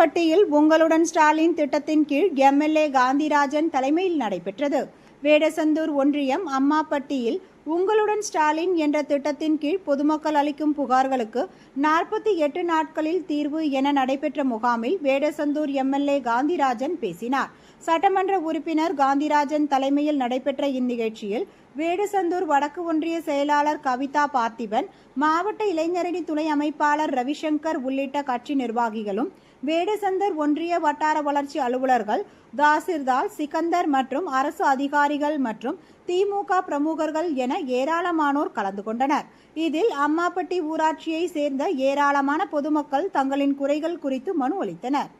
உங்களுடன் ஸ்டாலின் திட்டத்தின் கீழ் எம்எல்ஏ காந்திராஜன் தலைமையில் நடைபெற்றது. வேடசந்தூர் ஒன்றியம் அம்மாப்பட்டியில் உங்களுடன் ஸ்டாலின் என்ற திட்டத்தின் கீழ் பொதுமக்கள் அளிக்கும் புகார்களுக்கு நாற்பத்தி எட்டு நாட்களில் தீர்வு என நடைபெற்ற முகாமில் வேடசந்தூர் எம்எல்ஏ காந்திராஜன் பேசினார். சட்டமன்ற உறுப்பினர் காந்திராஜன் தலைமையில் நடைபெற்ற இந்நிகழ்ச்சியில் வேடசந்தூர் வடக்கு ஒன்றிய செயலாளர் கவிதா பார்த்திபன் மாவட்ட இளைஞரணி துணை அமைப்பாளர் ரவிசங்கர் உள்ளிட்ட கட்சி நிர்வாகிகளும் வேடசந்தர் ஒன்றிய வட்டார வளர்ச்சி அலுவலர்கள் தாசிர்தார் சிக்கந்தர் மற்றும் அரசு அதிகாரிகள் மற்றும் திமுக பிரமுகர்கள் என ஏராளமானோர் கலந்து கொண்டனர். இதில் அம்மாப்பட்டி ஊராட்சியை சேர்ந்த ஏராளமான பொதுமக்கள் தங்களின் குறைகள் குறித்து மனு அளித்தனர்.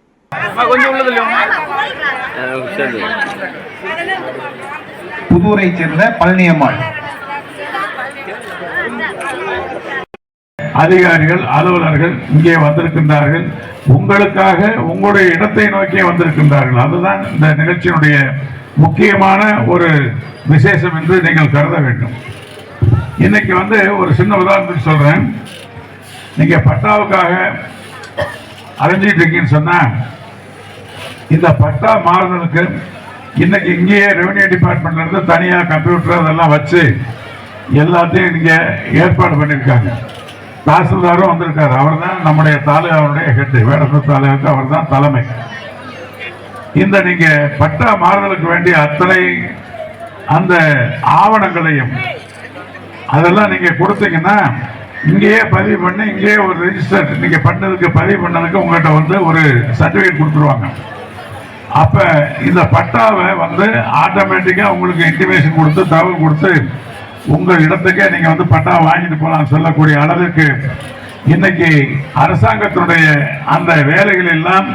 புதூரைச் சேர்ந்த பழனியம்மாள். அதிகாரிகள் அலுவலர்கள் இங்கே வந்திருக்கின்றார்கள். உங்களுக்காக உங்களுடைய இடத்தை நோக்கி வந்திருக்கின்றார்கள். அதுதான் இந்த நிகழ்ச்சியினுடைய முக்கியமான ஒரு விசேஷம் என்று நீங்கள் கருத வேண்டும். இன்னைக்கு வந்து ஒரு சின்ன உதாரணத்துக்கு சொல்றேன். நீங்க பட்டாவுக்காக அலைஞ்சிட்டு இருக்கீங்கன்னு சொன்னா இந்த பட்டா மாறுதலுக்கு இன்னைக்கு இங்கேயே ரெவன்யூ டிபார்ட்மெண்ட்ல இருந்து தனியா கம்ப்யூட்டர் அதெல்லாம் வச்சு எல்லாத்தையும் இங்க ஏற்பாடு பண்ணியிருக்காங்க. தாசில்தாரும் வந்திருக்காரு. அவர் தான் நம்முடைய தாலுகாவுடைய ஹெட்டு வேடசூர் தாலுகாவுக்கு அவர் தான் தலைமை. இந்த நீங்க பட்டா மாறுதலுக்கு வேண்டிய அத்தனை அந்த ஆவணங்களையும் அதெல்லாம் நீங்க கொடுத்தீங்கன்னா இங்கேயே பதிவு பண்ணி இங்கேயே ஒரு ரெஜிஸ்டர் நீங்க பண்ணதுக்கு பதிவு பண்ணதுக்கு உங்கள்கிட்ட வந்து ஒரு சர்டிஃபிகேட் கொடுத்துருவாங்க. அப்ப இந்த பட்டாவை வந்து ஆட்டோமேட்டிக்கா உங்களுக்கு இன்டிமேஷன் கொடுத்து தகவல் கொடுத்து உங்கள் இடத்துக்கே நீங்க வந்து பட்டா வாங்கிட்டு போலாம் சொல்லக்கூடிய அளவுக்கு இன்னைக்கு அரசாங்கத்தினுடைய அந்த வேலைகள் எல்லாம்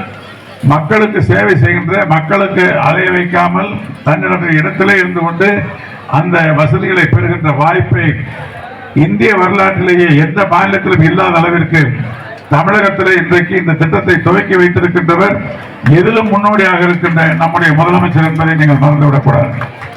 மக்களுக்கு சேவை செய்கின்ற மக்களுக்கு அலைய வைக்காமல் தன்னிடம் இடத்திலே இருந்து கொண்டு அந்த வசதிகளை பெறுகின்ற வாய்ப்பை இந்திய வரலாற்றிலேயே எந்த மாநிலத்திலும் இல்லாத அளவிற்கு தமிழகத்திலே இன்றைக்கு இந்த திட்டத்தை துவக்கி வைத்திருக்கின்றவர். எதிலும் முன்னோடியாக இருக்கின்ற நம்முடைய முதலமைச்சர் என்பதை நீங்கள் மறந்துவிடக்கூடாது.